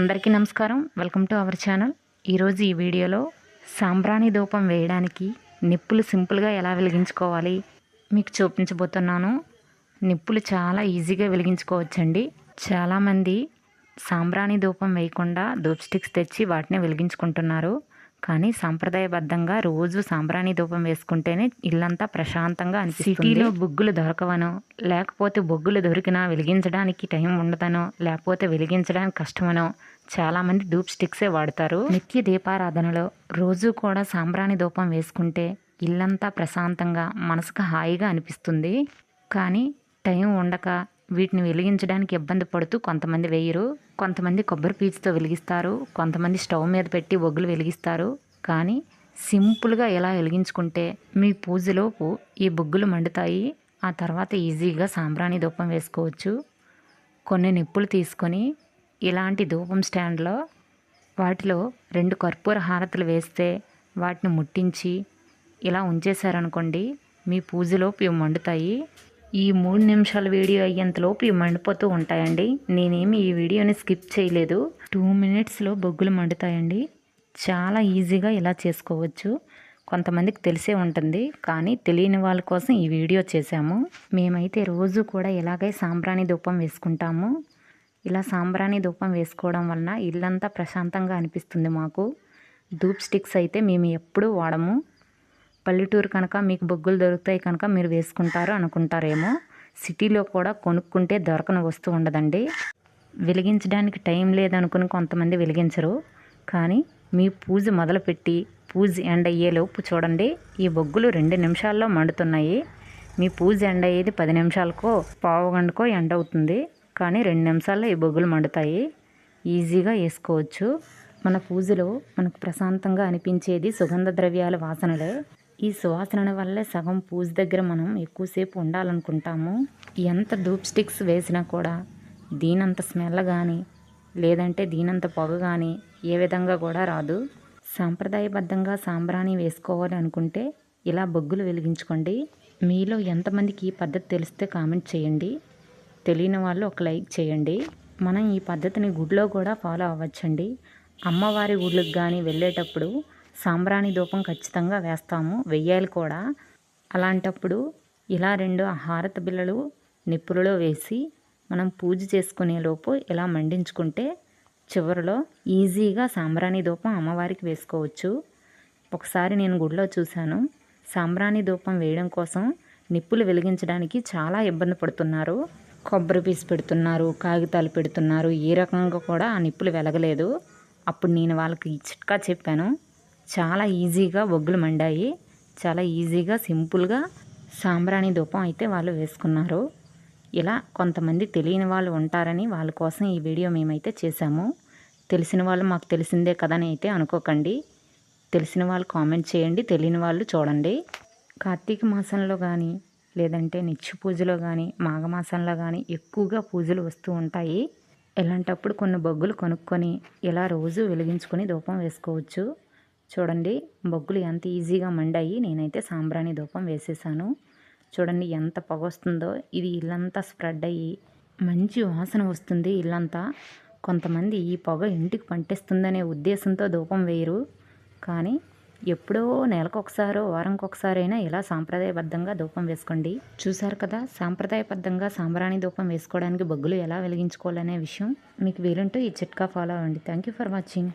అందరికీ నమస్కారం. Welcome to our channel ఈరోజు ఈ వీడియోలో సాంబ్రాణి ధూపం వేయడానికి నిప్పులు సింపుల్గా ఎలా వెలిగించుకోవాలి మీకు చూపించబోతున్నాను. నిప్పులు చాలా ఈజీగా వెలిగించుకోవచ్చండి. చాలామంది సాంబ్రాణి ధూపం వేయకుండా ధూప్ స్టిక్స్ తెచ్చి వాటిని వెలిగించుకుంటున్నారు. కానీ సాంప్రదాయబద్ధంగా రోజు సాంబ్రాణి ధూపం వేసుకుంటేనే ఇల్లంతా ప్రశాంతంగా అనిపిస్తుంది. సిటీలో బొగ్గులు దొరకవనో లేకపోతే బొగ్గులు దొరికినా వెలిగించడానికి టైం ఉండదనో లేకపోతే వెలిగించడానికి కష్టమనో చాలామంది ధూప్ స్టిక్సే వాడతారు. నిత్య దీపారాధనలో రోజు కూడా సాంబ్రాణి ధూపం వేసుకుంటే ఇల్లంతా ప్రశాంతంగా మనసుకు హాయిగా అనిపిస్తుంది. కానీ టైం ఉండక వీటిని వెలిగించడానికి ఇబ్బంది పడుతూ కొంతమంది వేయరు. కొంతమంది కొబ్బరి పీచుతో వెలిగిస్తారు కొంతమంది స్టవ్ మీద పెట్టి బొగ్గులు వెలిగిస్తారు. కానీ సింపుల్గా ఎలా వెలిగించుకుంటే మీ పూజలోపు ఈ బొగ్గులు మండుతాయి ఆ తర్వాత ఈజీగా సాంబ్రాణి ధూపం వేసుకోవచ్చు. కొన్ని నిప్పులు తీసుకొని ఇలాంటి ధూపం స్టాండ్లో వాటిలో రెండు కర్పూర హారతులు వేస్తే వాటిని ముట్టించి ఇలా ఉంచేశారనుకోండి మీ పూజలోపు ఇవి మండుతాయి. ఈ మూడు నిమిషాల వీడియో అయ్యేంతలోపు ఇవి మండిపోతూ ఉంటాయండి. నేనేమి ఈ వీడియోని స్కిప్ చేయలేదు. టూ మినిట్స్లో బొగ్గులు మండుతాయండి. చాలా ఈజీగా ఇలా చేసుకోవచ్చు. కొంతమందికి తెలిసే ఉంటుంది. కానీ తెలియని వాళ్ళ కోసం ఈ వీడియో చేశాము. మేమైతే రోజు కూడా ఇలాగే సాంబ్రాణి ధూపం వేసుకుంటాము. ఇలా సాంబ్రాణి ధూపం వేసుకోవడం వలన ఇల్లంతా ప్రశాంతంగా అనిపిస్తుంది మాకు. ధూప్ స్టిక్స్ అయితే మేము ఎప్పుడూ వాడము. పల్లెటూరు కనుక మీకు బొగ్గులు దొరుకుతాయి కనుక మీరు వేసుకుంటారు అనుకుంటారేమో. సిటీలో కూడా కొనుక్కుంటే దొరకని వస్తువు ఉండదండి. వెలిగించడానికి టైం లేదనుకుని కొంతమంది వెలిగించరు. కానీ మీ పూజ మొదలుపెట్టి పూజ ఎండ్ అయ్యేలోపు చూడండి ఈ బొగ్గులు రెండు నిమిషాల్లో మండుతున్నాయి. మీ పూజ ఎండ్ అయ్యేది పది నిమిషాలకో పావు గంటకో ఎండ్ అవుతుంది. కానీ రెండు నిమిషాల్లో ఈ బొగ్గులు మండుతాయి. ఈజీగా వేసుకోవచ్చు. మన పూజలో మనకు ప్రశాంతంగా అనిపించేది సుగంధ ద్రవ్యాల వాసనలే. ఈ సువాసన వల్లే సగం పూజ దగ్గర మనం ఎక్కువసేపు ఉండాలనుకుంటాము. ఎంత ధూప్ స్టిక్స్ వేసినా కూడా దీనంత స్మెల్ కానీ లేదంటే దీనంత పొగ కానీ ఏ విధంగా కూడా రాదు. సాంప్రదాయబద్ధంగా సాంబ్రాణి వేసుకోవాలి అనుకుంటే ఇలా బొగ్గులు వెలిగించుకోండి. మీలో ఎంతమందికి ఈ పద్ధతి తెలిస్తే కామెంట్ చేయండి. తెలియని వాళ్ళు ఒక లైక్ చేయండి. మనం ఈ పద్ధతిని గుడిలో కూడా ఫాలో అవ్వచ్చండి. అమ్మవారి గుళ్ళకి కానీ వెళ్ళేటప్పుడు సాంబ్రాణి ధూపం ఖచ్చితంగా వేస్తాము వెయ్యాలి కూడా. అలాంటప్పుడు ఇలా రెండు హారత బిళ్ళలు నిప్పులలో వేసి మనం పూజ చేసుకునేలోపు ఇలా మండించుకుంటే చివరిలో ఈజీగా సాంబ్రాణి ధూపం అమ్మవారికి వేసుకోవచ్చు. ఒకసారి నేను గుడిలో చూశాను. సాంబ్రాణి ధూపం వేయడం కోసం నిప్పులు వెలిగించడానికి చాలా ఇబ్బంది పడుతున్నారు. కొబ్బరి పీసు పెడుతున్నారు కాగితాలు పెడుతున్నారు. ఏ రకంగా కూడా ఆ నిప్పులు వెలగలేదు. అప్పుడు నేను వాళ్ళకి చిట్కా చెప్పాను. చాలా ఈజీగా బొగ్గులు మండాయి. చాలా ఈజీగా సింపుల్గా సాంబ్రాణి ధూపం అయితే వాళ్ళు వేసుకున్నారు. ఇలా కొంతమంది తెలియని వాళ్ళు ఉంటారని వాళ్ళ కోసం ఈ వీడియో మేమైతే చేశాము. తెలిసిన వాళ్ళు మాకు తెలిసిందే కదని అయితే అనుకోకండి. తెలిసిన వాళ్ళు కామెంట్ చేయండి తెలియని వాళ్ళు చూడండి. కార్తీక మాసంలో కానీ లేదంటే నిత్య పూజలో కానీ మాఘమాసంలో కానీ ఎక్కువగా పూజలు వస్తూ ఉంటాయి. ఇలాంటప్పుడు కొన్ని బొగ్గులు కొనుక్కొని ఇలా రోజు వెలిగించుకొని ధూపం వేసుకోవచ్చు. చూడండి బొగ్గులు ఎంత ఈజీగా మండాయి. నేనైతే సాంబ్రాణి ధూపం వేసేసాను. చూడండి ఎంత పొగ వస్తుందో ఇది ఇల్లంతా స్ప్రెడ్ అయ్యి మంచి వాసన వస్తుంది ఇల్లంతా. కొంతమంది ఈ పొగ ఇంటికి పంటేస్తుందనే ఉద్దేశంతో ధూపం వేయరు. కానీ ఎప్పుడో నెలకు ఒకసారో వారంకి ఒకసారైనా ఇలా సాంప్రదాయబద్ధంగా ధూపం వేసుకోండి. చూసారు కదా సాంప్రదాయబద్ధంగా సాంబ్రాణి ధూపం వేసుకోవడానికి బొగ్గులు ఎలా వెలిగించుకోవాలనే విషయం మీకు వీలుంటూ ఈ చిట్కా ఫాలో అవ్వండి. Thank you for watching.